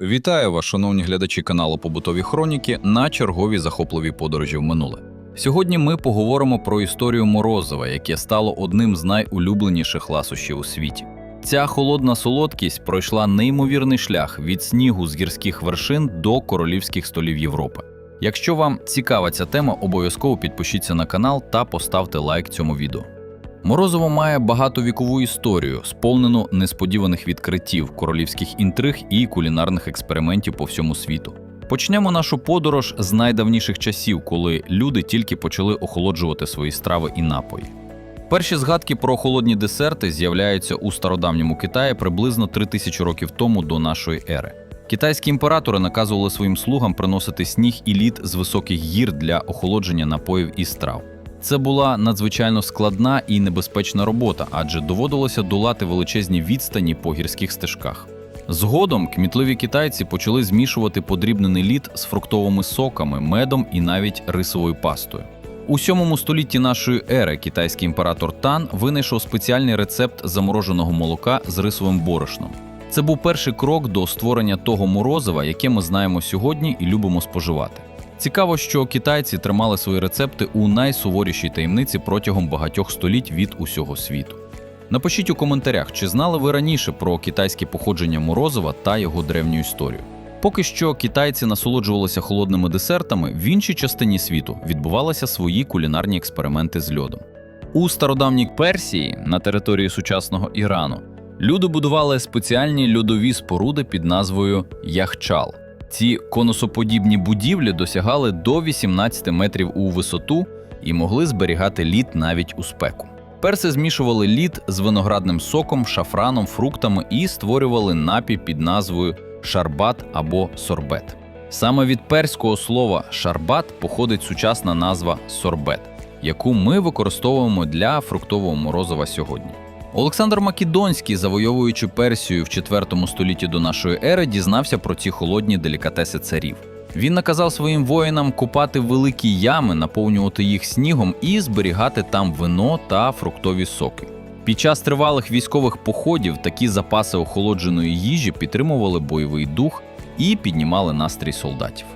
Вітаю вас, шановні глядачі каналу Побутові Хроніки на черговій захопливій подорожі в минуле. Сьогодні ми поговоримо про історію морозива, яке стало одним з найулюбленіших ласощів у світі. Ця холодна солодкість пройшла неймовірний шлях від снігу з гірських вершин до королівських столів Європи. Якщо вам цікава ця тема, обов'язково підпишіться на канал та поставте лайк цьому відео. Морозово має багатовікову історію, сповнену несподіваних відкриттів, королівських інтриг і кулінарних експериментів по всьому світу. Почнемо нашу подорож з найдавніших часів, коли люди тільки почали охолоджувати свої страви і напої. Перші згадки про холодні десерти з'являються у стародавньому Китаї приблизно 3000 років тому до нашої ери. Китайські імператори наказували своїм слугам приносити сніг і лід з високих гір для охолодження напоїв і страв. Це була надзвичайно складна і небезпечна робота, адже доводилося долати величезні відстані по гірських стежках. Згодом кмітливі китайці почали змішувати подрібнений лід з фруктовими соками, медом і навіть рисовою пастою. У 7 столітті нашої ери китайський імператор Тан винайшов спеціальний рецепт замороженого молока з рисовим борошном. Це був перший крок до створення того морозива, яке ми знаємо сьогодні і любимо споживати. Цікаво, що китайці тримали свої рецепти у найсуворішій таємниці протягом багатьох століть від усього світу. Напишіть у коментарях, чи знали ви раніше про китайське походження морозива та його древню історію. Поки що китайці насолоджувалися холодними десертами, в іншій частині світу відбувалися свої кулінарні експерименти з льодом. У стародавній Персії на території сучасного Ірану люди будували спеціальні льодові споруди під назвою Яхчал. Ці конусоподібні будівлі досягали до 18 метрів у висоту і могли зберігати лід навіть у спеку. Перси змішували лід з виноградним соком, шафраном, фруктами і створювали напій під назвою шарбат або сорбет. Саме від перського слова шарбат походить сучасна назва сорбет, яку ми використовуємо для фруктового морозива сьогодні. Олександр Македонський, завойовуючи Персію в IV столітті до нашої ери, дізнався про ці холодні делікатеси царів. Він наказав своїм воїнам купати великі ями, наповнювати їх снігом і зберігати там вино та фруктові соки. Під час тривалих військових походів такі запаси охолодженої їжі підтримували бойовий дух і піднімали настрій солдатів.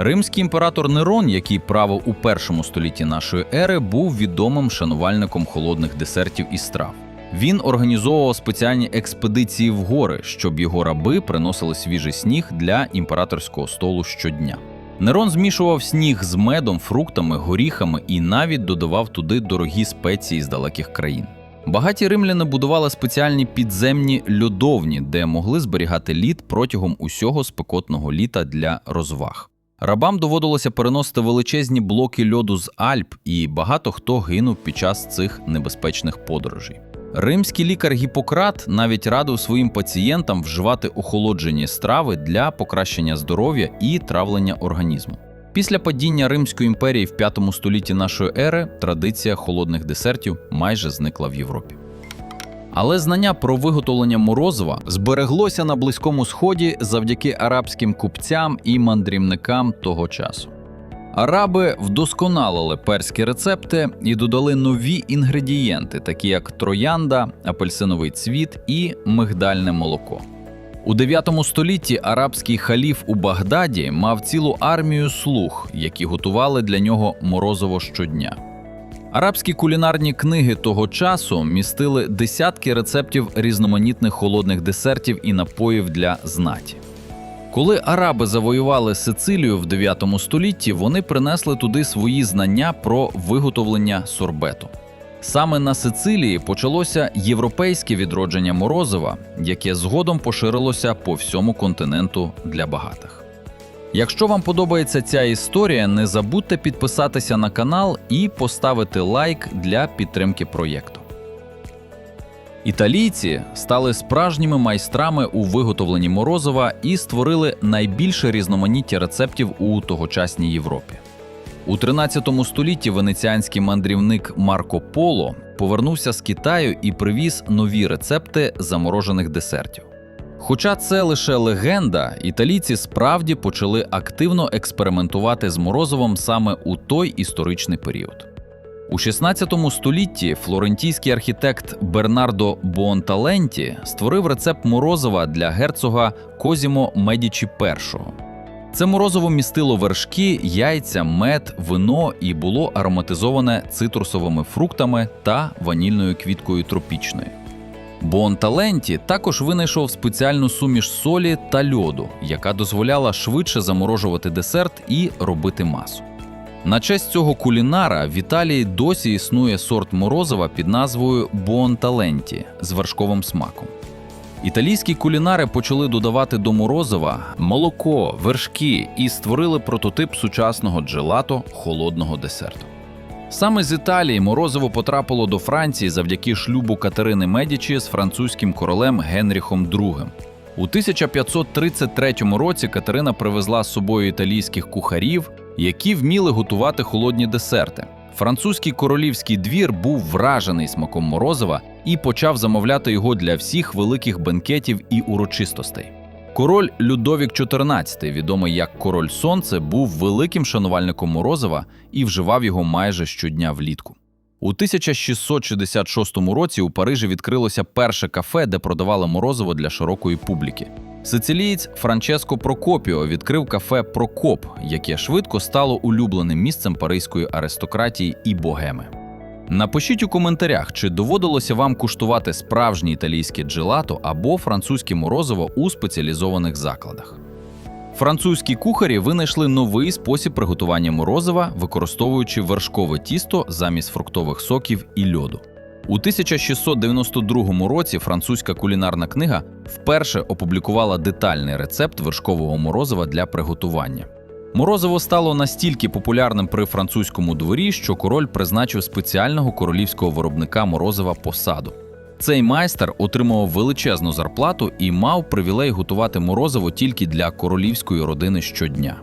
Римський імператор Нерон, який правив у першому столітті нашої ери, був відомим шанувальником холодних десертів і страв. Він організовував спеціальні експедиції в гори, щоб його раби приносили свіжий сніг для імператорського столу щодня. Нерон змішував сніг з медом, фруктами, горіхами і навіть додавав туди дорогі спеції з далеких країн. Багаті римляни будували спеціальні підземні льодовні, де могли зберігати лід протягом усього спекотного літа для розваг. Рабам доводилося переносити величезні блоки льоду з Альп, і багато хто гинув під час цих небезпечних подорожей. Римський лікар Гіппократ навіть радив своїм пацієнтам вживати охолоджені страви для покращення здоров'я і травлення організму. Після падіння Римської імперії в V столітті нашої ери традиція холодних десертів майже зникла в Європі. Але знання про виготовлення морозива збереглося на Близькому Сході завдяки арабським купцям і мандрівникам того часу. Араби вдосконалили перські рецепти і додали нові інгредієнти, такі як троянда, апельсиновий цвіт і мигдальне молоко. У 9 столітті арабський халіф у Багдаді мав цілу армію слуг, які готували для нього морозиво щодня. Арабські кулінарні книги того часу містили десятки рецептів різноманітних холодних десертів і напоїв для знаті. Коли араби завоювали Сицилію в 9 столітті, вони принесли туди свої знання про виготовлення сорбету. Саме на Сицилії почалося європейське відродження морозива, яке згодом поширилося по всьому континенту для багатих. Якщо вам подобається ця історія, не забудьте підписатися на канал і поставити лайк для підтримки проєкту. Італійці стали справжніми майстрами у виготовленні морозива і створили найбільше різноманіття рецептів у тогочасній Європі. У 13 столітті венеціанський мандрівник Марко Поло повернувся з Китаю і привіз нові рецепти заморожених десертів. Хоча це лише легенда, італійці справді почали активно експериментувати з морозивом саме у той історичний період. У 16 столітті флорентійський архітект Бернардо Буонталенті створив рецепт морозива для герцога Козімо Медічі І. Це морозиво містило вершки, яйця, мед, вино і було ароматизоване цитрусовими фруктами та ванільною квіткою тропічної. Буонталенті також винайшов спеціальну суміш солі та льоду, яка дозволяла швидше заморожувати десерт і робити масу. На честь цього кулінара в Італії досі існує сорт морозива під назвою Буонталенті з вершковим смаком. Італійські кулінари почали додавати до морозива молоко, вершки і створили прототип сучасного джелато холодного десерту. Саме з Італії морозиво потрапило до Франції завдяки шлюбу Катерини Медічі з французьким королем Генріхом II. У 1533 році Катерина привезла з собою італійських кухарів, які вміли готувати холодні десерти. Французький королівський двір був вражений смаком морозива і почав замовляти його для всіх великих бенкетів і урочистостей. Король Людовік XIV, відомий як Король Сонце, був великим шанувальником морозива і вживав його майже щодня влітку. У 1666 році у Парижі відкрилося перше кафе, де продавали морозиво для широкої публіки. Сицилієць Франческо Прокопіо відкрив кафе Прокоп, яке швидко стало улюбленим місцем паризької аристократії і богеми. Напишіть у коментарях, чи доводилося вам куштувати справжнє італійське джелато або французьке морозиво у спеціалізованих закладах. Французькі кухарі винайшли новий спосіб приготування морозива, використовуючи вершкове тісто замість фруктових соків і льоду. У 1692 році французька кулінарна книга вперше опублікувала детальний рецепт вершкового морозива для приготування. Морозиво стало настільки популярним при французькому дворі, що король призначив спеціального королівського виробника морозива посаду. Цей майстер отримував величезну зарплату і мав привілей готувати морозиво тільки для королівської родини щодня.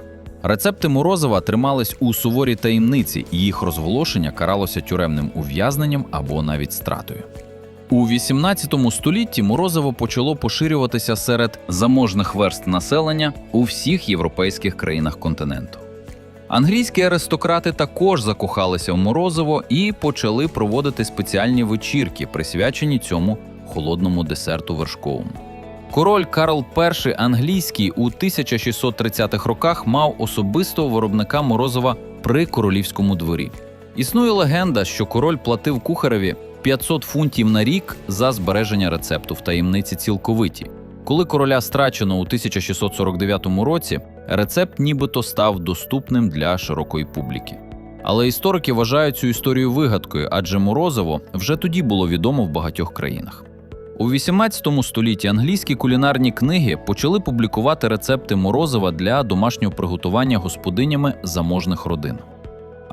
Рецепти морозива тримались у суворій таємниці, і їх розголошення каралося тюремним ув'язненням або навіть стратою. У 18 столітті морозиво почало поширюватися серед заможних верст населення у всіх європейських країнах континенту. Англійські аристократи також закохалися в морозиво і почали проводити спеціальні вечірки, присвячені цьому холодному десерту вершковому. Король Карл І англійський у 1630-х роках мав особистого виробника морозива при королівському дворі. Існує легенда, що король платив кухареві 500 фунтів на рік за збереження рецепту в таємниці цілковиті. Коли короля страчено у 1649 році, рецепт нібито став доступним для широкої публіки. Але історики вважають цю історію вигадкою, адже морозиво вже тоді було відомо в багатьох країнах. У 18 столітті англійські кулінарні книги почали публікувати рецепти морозива для домашнього приготування господинями заможних родин.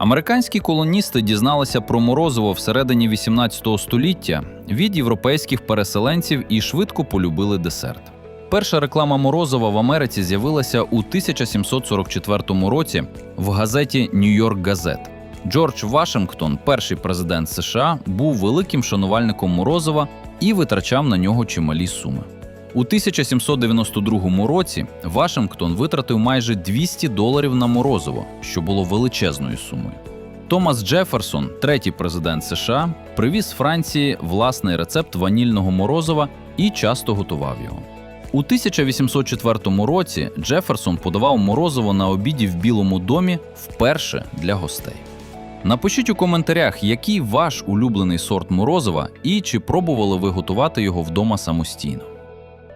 Американські колоністи дізналися про морозиво всередині 18 століття від європейських переселенців і швидко полюбили десерт. Перша реклама морозива в Америці з'явилася у 1744 році в газеті Нью-Йорк Газет. Джордж Вашингтон, перший президент США, був великим шанувальником морозива і витрачав на нього чималі суми. У 1792 році Вашингтон витратив майже 200 доларів на морозиво, що було величезною сумою. Томас Джеферсон, третій президент США, привіз з Франції власний рецепт ванільного морозива і часто готував його. У 1804 році Джеферсон подавав морозиво на обіді в Білому домі вперше для гостей. Напишіть у коментарях, який ваш улюблений сорт морозива і чи пробували ви готувати його вдома самостійно.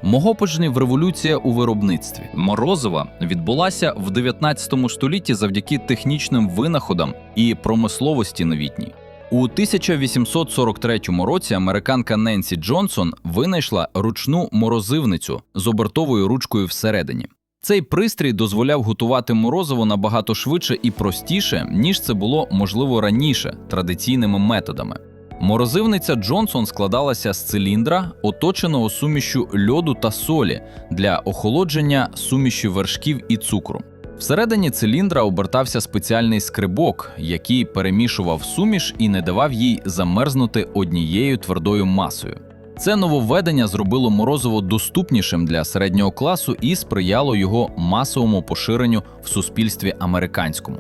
Могопочнів революція у виробництві морозива відбулася в 19 столітті завдяки технічним винаходам і промисловості новітній. У 1843 році американка Ненсі Джонсон винайшла ручну морозивницю з обертовою ручкою всередині. Цей пристрій дозволяв готувати морозиво набагато швидше і простіше, ніж це було можливо раніше традиційними методами. Морозивниця Джонсон складалася з циліндра, оточеного сумішю льоду та солі для охолодження суміші вершків і цукру. Всередині циліндра обертався спеціальний скрибок, який перемішував суміш і не давав їй замерзнути однією твердою масою. Це нововведення зробило морозиво доступнішим для середнього класу і сприяло його масовому поширенню в суспільстві американському.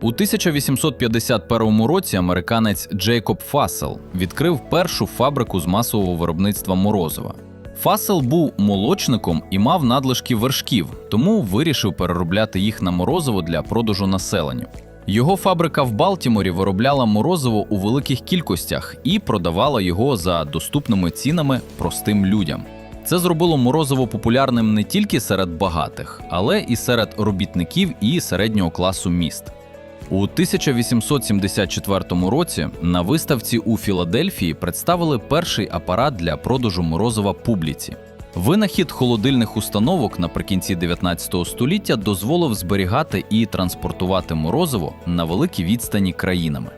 У 1851 році американець Джейкоб Фассел відкрив першу фабрику з масового виробництва морозива. Фассел був молочником і мав надлишки вершків, тому вирішив переробляти їх на морозиво для продажу населенню. Його фабрика в Балтіморі виробляла морозиво у великих кількостях і продавала його за доступними цінами простим людям. Це зробило морозиво популярним не тільки серед багатих, але і серед робітників і середнього класу міст. У 1874 році на виставці у Філадельфії представили перший апарат для продажу морозива публіці. Винахід холодильних установок наприкінці 19 століття дозволив зберігати і транспортувати морозиво на великій відстані країнами.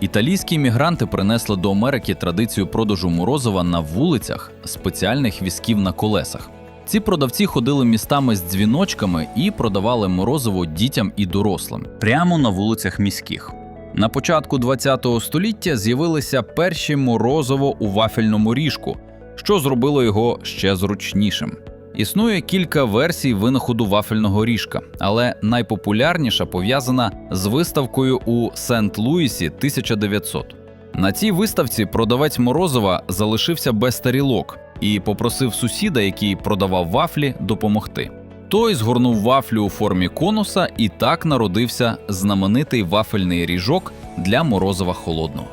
Італійські мігранти принесли до Америки традицію продажу морозива на вулицях спеціальних візків на колесах. Ці продавці ходили містами з дзвіночками і продавали морозиво дітям і дорослим прямо на вулицях міських. На початку ХХ століття з'явилися перші морозиво у вафельному ріжку, що зробило його ще зручнішим. Існує кілька версій винаходу вафельного ріжка, але найпопулярніша пов'язана з виставкою у Сент-Луісі 1900. На цій виставці продавець морозива залишився без тарілок і попросив сусіда, який продавав вафлі, допомогти. Той згорнув вафлю у формі конуса, і так народився знаменитий вафельний ріжок для морозива холодного.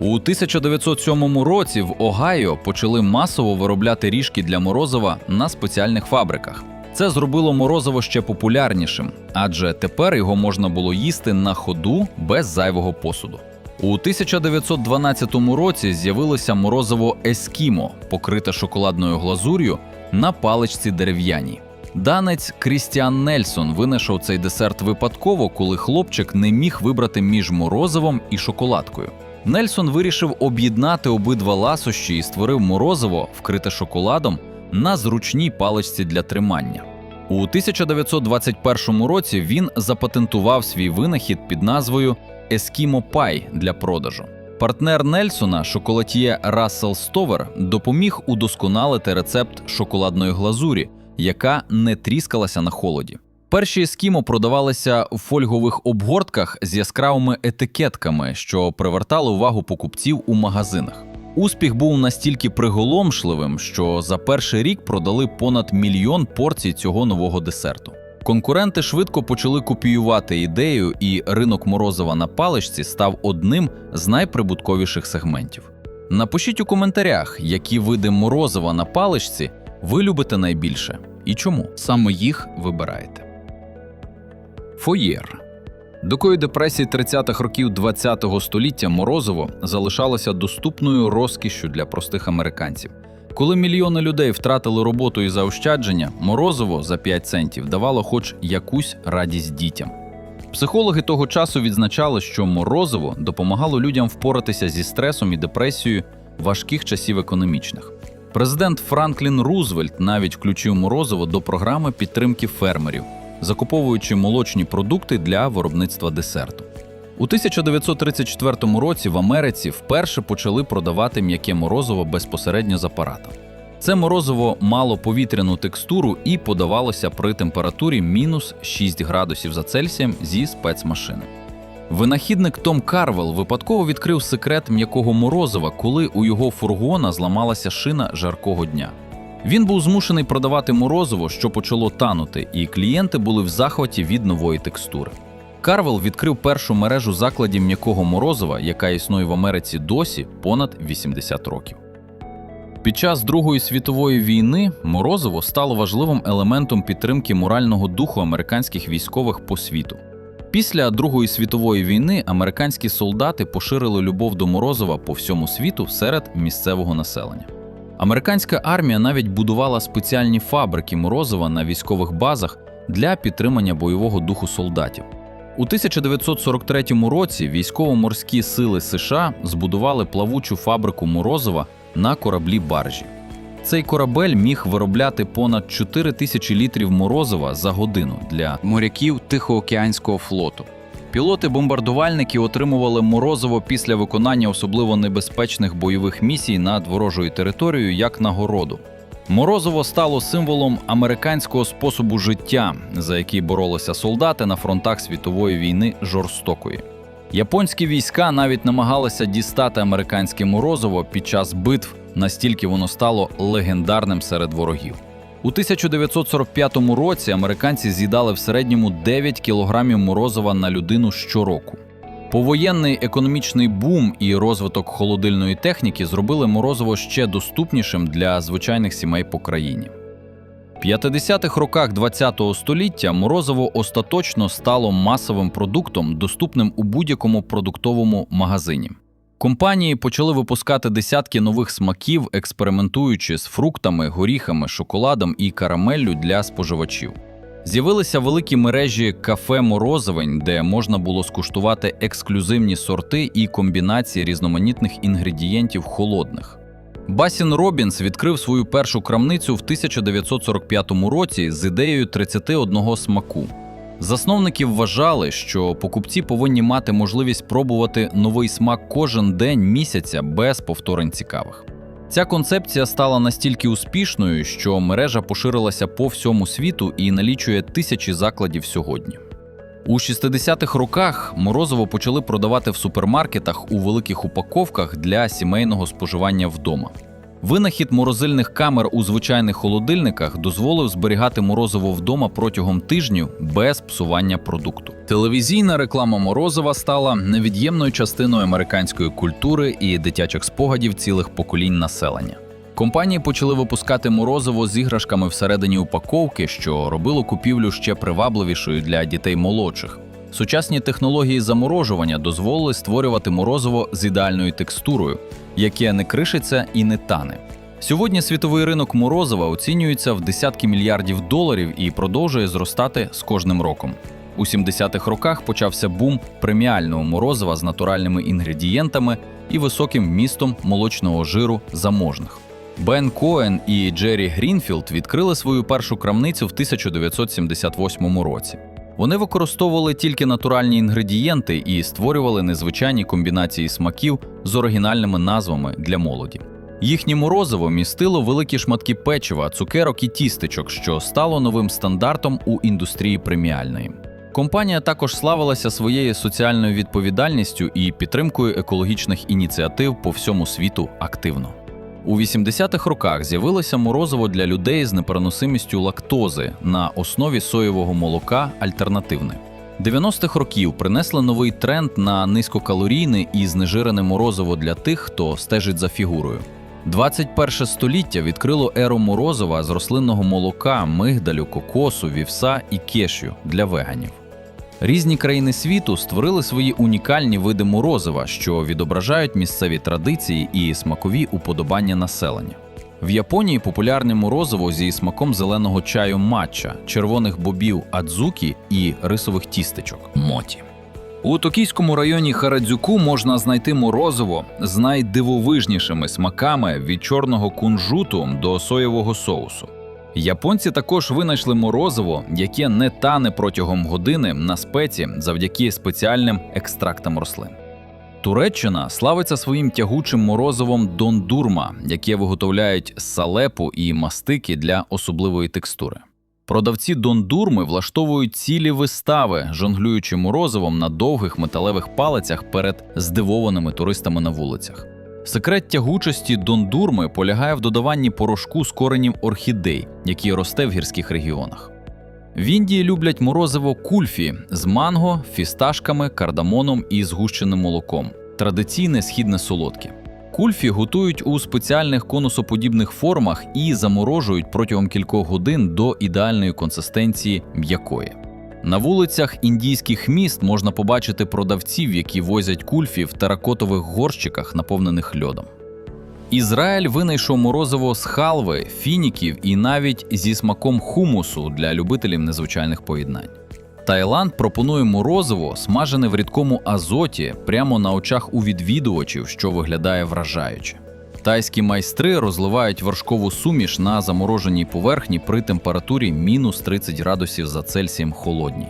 У 1907 році в Огайо почали масово виробляти ріжки для морозива на спеціальних фабриках. Це зробило морозиво ще популярнішим, адже тепер його можна було їсти на ходу без зайвого посуду. У 1912 році з'явилося морозиво Ескімо, покрите шоколадною глазур'ю на паличці дерев'яній. Данець Крістіан Нельсон винайшов цей десерт випадково, коли хлопчик не міг вибрати між морозивом і шоколадкою. Нельсон вирішив об'єднати обидва ласощі і створив морозиво, вкрите шоколадом, на зручній паличці для тримання. У 1921 році він запатентував свій винахід під назвою Ескімо Пай для продажу. Партнер Нельсона, шоколад'є Рассел Стовер, допоміг удосконалити рецепт шоколадної глазурі, яка не тріскалася на холоді. Перші ескімо продавалися в фольгових обгортках з яскравими етикетками, що привертали увагу покупців у магазинах. Успіх був настільки приголомшливим, що за перший рік продали понад мільйон порцій цього нового десерту. Конкуренти швидко почали копіювати ідею, і ринок морозива на паличці став одним з найприбутковіших сегментів. Напишіть у коментарях, які види морозива на паличці ви любите найбільше і чому саме їх вибираєте. Фоєр. До кої депресії 30-х років ХХ століття морозиво залишалося доступною розкішшю для простих американців. Коли мільйони людей втратили роботу і заощадження, морозиво за 5 центів давало хоч якусь радість дітям. Психологи того часу відзначали, що морозиво допомагало людям впоратися зі стресом і депресією важких часів економічних. Президент Франклін Рузвельт навіть включив морозиво до програми підтримки фермерів, закуповуючи молочні продукти для виробництва десерту. У 1934 році в Америці вперше почали продавати м'яке морозиво безпосередньо з апарата. Це морозиво мало повітряну текстуру і подавалося при температурі мінус 6 градусів за Цельсієм зі спецмашини. Винахідник Том Карвел випадково відкрив секрет м'якого морозива, коли у його фургона зламалася шина жаркого дня. Він був змушений продавати морозиво, що почало танути, і клієнти були в захваті від нової текстури. Карвел відкрив першу мережу закладів м'якого морозива, яка існує в Америці досі понад 80 років. Під час Другої світової війни морозиво стало важливим елементом підтримки морального духу американських військових по світу. Після Другої світової війни американські солдати поширили любов до морозива по всьому світу серед місцевого населення. Американська армія навіть будувала спеціальні фабрики морозива на військових базах для підтримання бойового духу солдатів. У 1943 році військово-морські сили США збудували плавучу фабрику морозива на кораблі баржі. Цей корабель міг виробляти понад 4 тисячі літрів морозива за годину для моряків Тихоокеанського флоту. Пілоти-бомбардувальники отримували морозиво після виконання особливо небезпечних бойових місій над ворожою територією як нагороду. Морозиво стало символом американського способу життя, за який боролися солдати на фронтах світової війни жорстокої. Японські війська навіть намагалися дістати американське морозиво під час битв, настільки воно стало легендарним серед ворогів. У 1945 році американці з'їдали в середньому 9 кілограмів морозива на людину щороку. Повоєнний економічний бум і розвиток холодильної техніки зробили морозиво ще доступнішим для звичайних сімей по країні. В 50-х роках ХХ століття морозиво остаточно стало масовим продуктом, доступним у будь-якому продуктовому магазині. Компанії почали випускати десятки нових смаків, експериментуючи з фруктами, горіхами, шоколадом і карамеллю для споживачів. З'явилися великі мережі кафе морозивень, де можна було скуштувати ексклюзивні сорти і комбінації різноманітних інгредієнтів холодних. Басін Робінс відкрив свою першу крамницю в 1945 році з ідеєю 31 смаку. Засновники вважали, що покупці повинні мати можливість пробувати новий смак кожен день місяця без повторень цікавих. Ця концепція стала настільки успішною, що мережа поширилася по всьому світу і налічує тисячі закладів сьогодні. У 60-х роках морозиво почали продавати в супермаркетах у великих упаковках для сімейного споживання вдома. Винахід морозильних камер у звичайних холодильниках дозволив зберігати морозиво вдома протягом тижнів без псування продукту. Телевізійна реклама морозива стала невід'ємною частиною американської культури і дитячих спогадів цілих поколінь населення. Компанії почали випускати морозиво з іграшками всередині упаковки, що робило купівлю ще привабливішою для дітей молодших. Сучасні технології заморожування дозволили створювати морозиво з ідеальною текстурою, яке не кришиться і не тане. Сьогодні світовий ринок морозива оцінюється в десятки мільярдів доларів і продовжує зростати з кожним роком. У 70-х роках почався бум преміального морозива з натуральними інгредієнтами і високим вмістом молочного жиру заможних. Бен Коен і Джері Грінфілд відкрили свою першу крамницю в 1978 році. Вони використовували тільки натуральні інгредієнти і створювали незвичайні комбінації смаків з оригінальними назвами для молоді. Їхнє морозиво містило великі шматки печива, цукерок і тістечок, що стало новим стандартом у індустрії преміальної. Компанія також славилася своєю соціальною відповідальністю і підтримкою екологічних ініціатив по всьому світу активно. У 80-х роках з'явилося морозиво для людей з непереносимістю лактози на основі соєвого молока альтернативне. 90-х років принесли новий тренд на низькокалорійне і знежирене морозиво для тих, хто стежить за фігурою. 21 століття відкрило еру морозива з рослинного молока, мигдалю, кокосу, вівса і кешю для веганів. Різні країни світу створили свої унікальні види морозива, що відображають місцеві традиції і смакові уподобання населення. В Японії популярне морозиво зі смаком зеленого чаю матча, червоних бобів адзукі і рисових тістечок моті. У токійському районі Харадзюку можна знайти морозиво з найдивовижнішими смаками від чорного кунжуту до соєвого соусу. Японці також винайшли морозиво, яке не тане протягом години на спеці завдяки спеціальним екстрактам рослин. Туреччина славиться своїм тягучим морозивом дондурма, яке виготовляють з салепу і мастики для особливої текстури. Продавці дондурми влаштовують цілі вистави, жонглюючи морозивом на довгих металевих палицях перед здивованими туристами на вулицях. Секрет тягучості дондурми полягає в додаванні порошку з коренів орхідей, який росте в гірських регіонах. В Індії люблять морозиво кульфі з манго, фісташками, кардамоном і згущеним молоком. Традиційне східне солодке. Кульфі готують у спеціальних конусоподібних формах і заморожують протягом кількох годин до ідеальної консистенції м'якої. На вулицях індійських міст можна побачити продавців, які возять кульфі в теракотових горщиках, наповнених льодом. Ізраїль винайшов морозиво з халви, фініків і навіть зі смаком хумусу для любителів незвичайних поєднань. Таїланд пропонує морозиво, смажене в рідкому азоті, прямо на очах у відвідувачів, що виглядає вражаюче. Тайські майстри розливають вершкову суміш на замороженій поверхні при температурі мінус 30 градусів за Цельсієм холодній.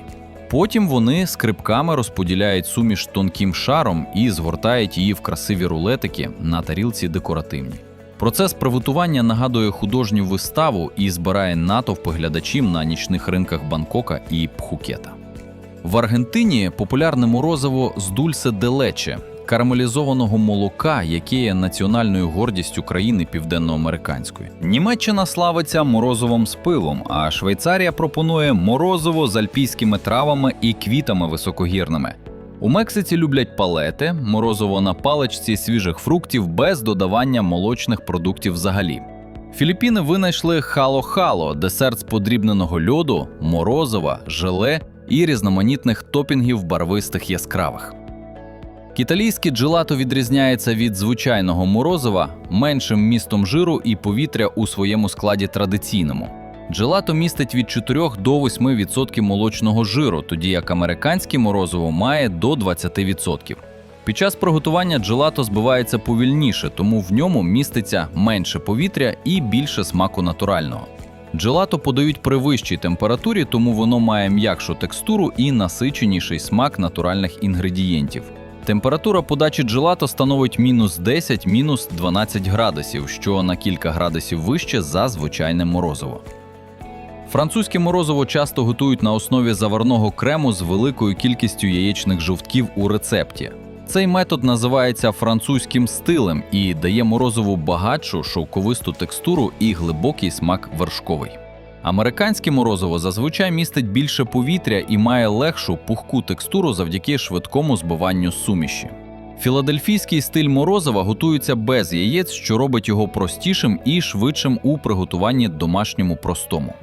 Потім вони скрипками розподіляють суміш тонким шаром і згортають її в красиві рулетики на тарілці декоративні. Процес приготування нагадує художню виставу і збирає натовп глядачів на нічних ринках Бангкока і Пхукета. В Аргентині популярне морозиво з дульсе де лече – карамелізованого молока, яке є національною гордістю країни південноамериканської. Німеччина славиться морозивом з пивом, а Швейцарія пропонує морозиво з альпійськими травами і квітами високогірними. У Мексиці люблять палети, морозиво на паличці свіжих фруктів без додавання молочних продуктів взагалі. Філіппіни винайшли хало-хало – десерт з подрібненого льоду, морозива, желе і різноманітних топінгів барвистих яскравих. Кіталійське джелато відрізняється від звичайного морозива меншим містом жиру і повітря у своєму складі традиційному. Джелато містить від 4 до 8% молочного жиру, тоді як американське морозиво має до 20%. Під час приготування джелато збивається повільніше, тому в ньому міститься менше повітря і більше смаку натурального. Джелато подають при вищій температурі, тому воно має м'якшу текстуру і насиченіший смак натуральних інгредієнтів. Температура подачі джелато становить мінус 10 мінус 12 градусів, що на кілька градусів вище за звичайне морозиво. Французьке морозиво часто готують на основі заварного крему з великою кількістю яєчних жовтків у рецепті. Цей метод називається французьким стилем і дає морозиву багатшу шовковисту текстуру і глибокий смак вершковий. Американське морозиво зазвичай містить більше повітря і має легшу пухку текстуру завдяки швидкому збиванню суміші. Філадельфійський стиль морозива готується без яєць, що робить його простішим і швидшим у приготуванні домашньому простому.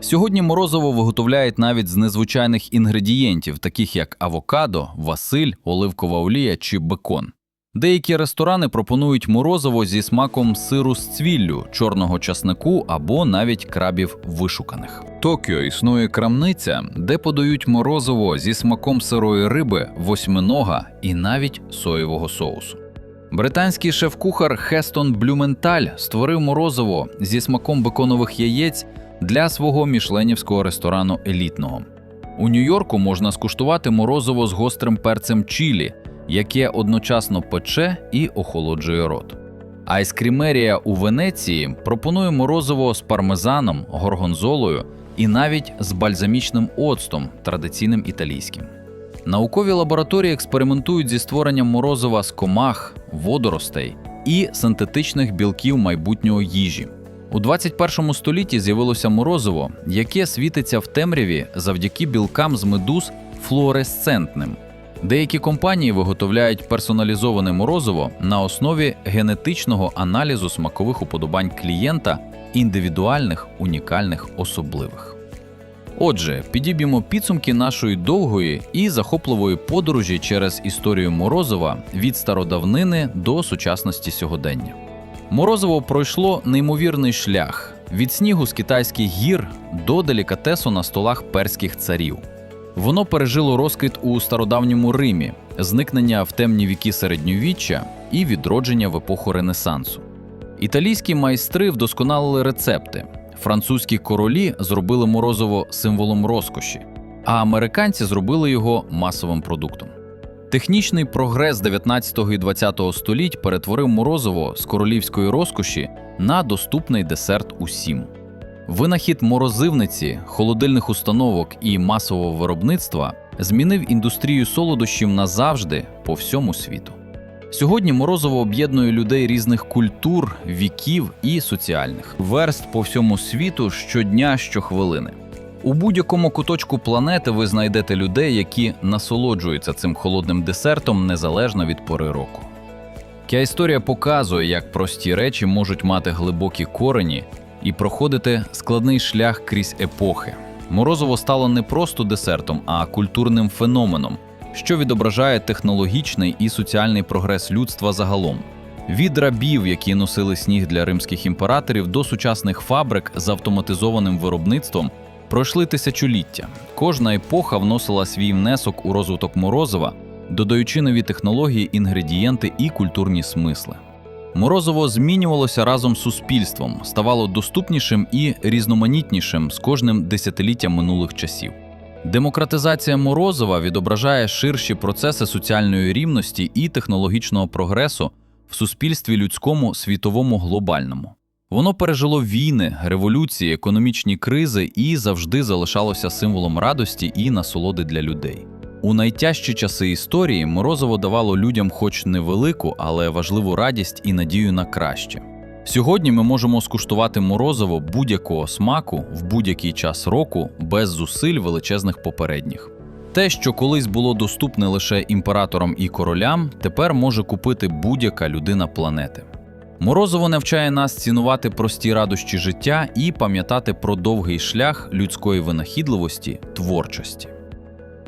Сьогодні морозиво виготовляють навіть з незвичайних інгредієнтів, таких як авокадо, василь, оливкова олія чи бекон. Деякі ресторани пропонують морозиво зі смаком сиру з цвіллю, чорного часнику або навіть крабів вишуканих. Токіо існує крамниця, де подають морозиво зі смаком сирої риби, восьминога і навіть соєвого соусу. Британський шеф-кухар Хестон Блюменталь створив морозиво зі смаком беконових яєць для свого мішленівського ресторану елітного. У Нью-Йорку можна скуштувати морозиво з гострим перцем чілі, яке одночасно пече і охолоджує рот. Айскрімерія у Венеції пропонує морозиво з пармезаном, горгонзолою і навіть з бальзамічним оцтом, традиційним італійським. Наукові лабораторії експериментують зі створенням морозива з комах, водоростей і синтетичних білків майбутнього їжі. У 21 столітті з'явилося морозиво, яке світиться в темряві завдяки білкам з медуз флуоресцентним. Деякі компанії виготовляють персоналізоване морозиво на основі генетичного аналізу смакових уподобань клієнта, індивідуальних, унікальних, особливих. Отже, підіб'ємо підсумки нашої довгої і захопливої подорожі через історію морозива від стародавнини до сучасності сьогодення. Морозиво пройшло неймовірний шлях від снігу з китайських гір до делікатесу на столах перських царів. Воно пережило розквіт у стародавньому Римі, зникнення в темні віки середньовіччя і відродження в епоху Ренесансу. Італійські майстри вдосконалили рецепти, французькі королі зробили морозиво символом розкоші, а американці зробили його масовим продуктом. Технічний прогрес 19 і 20 століть перетворив морозиво з королівської розкоші на доступний десерт усім. Винахід морозивниці, холодильних установок і масового виробництва змінив індустрію солодощів назавжди по всьому світу. Сьогодні морозиво об'єднує людей різних культур, віків і соціальних верст по всьому світу щодня, щохвилини. У будь-якому куточку планети ви знайдете людей, які насолоджуються цим холодним десертом незалежно від пори року. Ця історія показує, як прості речі можуть мати глибокі корені і проходити складний шлях крізь епохи. Морозиво стало не просто десертом, а культурним феноменом, що відображає технологічний і соціальний прогрес людства загалом. Від рабів, які носили сніг для римських імператорів, до сучасних фабрик з автоматизованим виробництвом пройшли тисячоліття. Кожна епоха вносила свій внесок у розвиток морозива, додаючи нові технології, інгредієнти і культурні смисли. Морозиво змінювалося разом з суспільством, ставало доступнішим і різноманітнішим з кожним десятиліттям минулих часів. Демократизація морозива відображає ширші процеси соціальної рівності і технологічного прогресу, в суспільстві людському, світовому, глобальному. Воно пережило війни, революції, економічні кризи і завжди залишалося символом радості і насолоди для людей. У найтяжчі часи історії морозиво давало людям хоч невелику, але важливу радість і надію на краще. Сьогодні ми можемо скуштувати морозиво будь-якого смаку в будь-який час року без зусиль величезних попередніх. Те, що колись було доступне лише імператорам і королям, тепер може купити будь-яка людина планети. Морозиво навчає нас цінувати прості радощі життя і пам'ятати про довгий шлях людської винахідливості, творчості.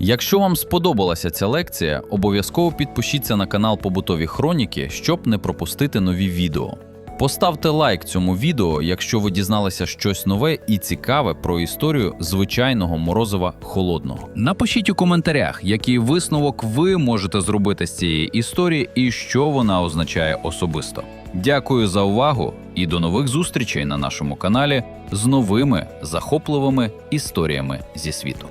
Якщо вам сподобалася ця лекція, обов'язково підпишіться на канал Побутові Хроніки, щоб не пропустити нові відео. Поставте лайк цьому відео, якщо ви дізналися щось нове і цікаве про історію звичайного морозива холодного. Напишіть у коментарях, який висновок ви можете зробити з цієї історії і що вона означає особисто. Дякую за увагу і до нових зустрічей на нашому каналі з новими захопливими історіями зі світу.